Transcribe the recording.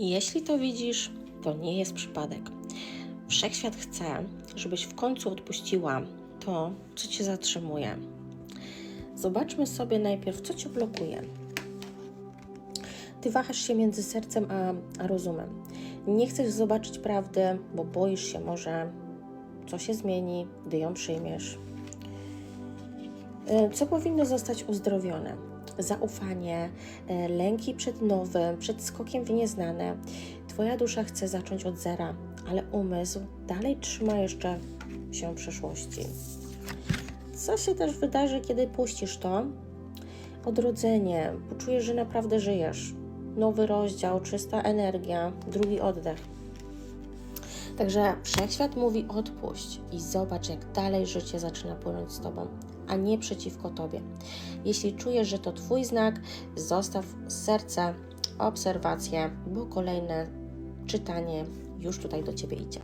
Jeśli to widzisz, to nie jest przypadek. Wszechświat chce, żebyś w końcu odpuściła to, co cię zatrzymuje. Zobaczmy sobie najpierw, co cię blokuje. Ty wahasz się między sercem a, a rozumem. Nie chcesz zobaczyć prawdy, bo boisz się może, co się zmieni, gdy ją przyjmiesz. E, Co powinno zostać uzdrowione? Zaufanie, e, lęki przed nowym, przed skokiem w nieznane. Twoja dusza chce zacząć od zera, ale umysł dalej trzyma jeszcze się przeszłości. Co się też wydarzy, kiedy puścisz to? Odrodzenie, poczujesz, że naprawdę żyjesz. Nowy rozdział, czysta energia, drugi oddech. Także wszechświat mówi odpuść i zobacz, jak dalej życie zaczyna płynąć z tobą, a nie przeciwko tobie. Jeśli czujesz, że to twój znak, zostaw serce, obserwację, bo kolejne czytanie już tutaj do ciebie idzie.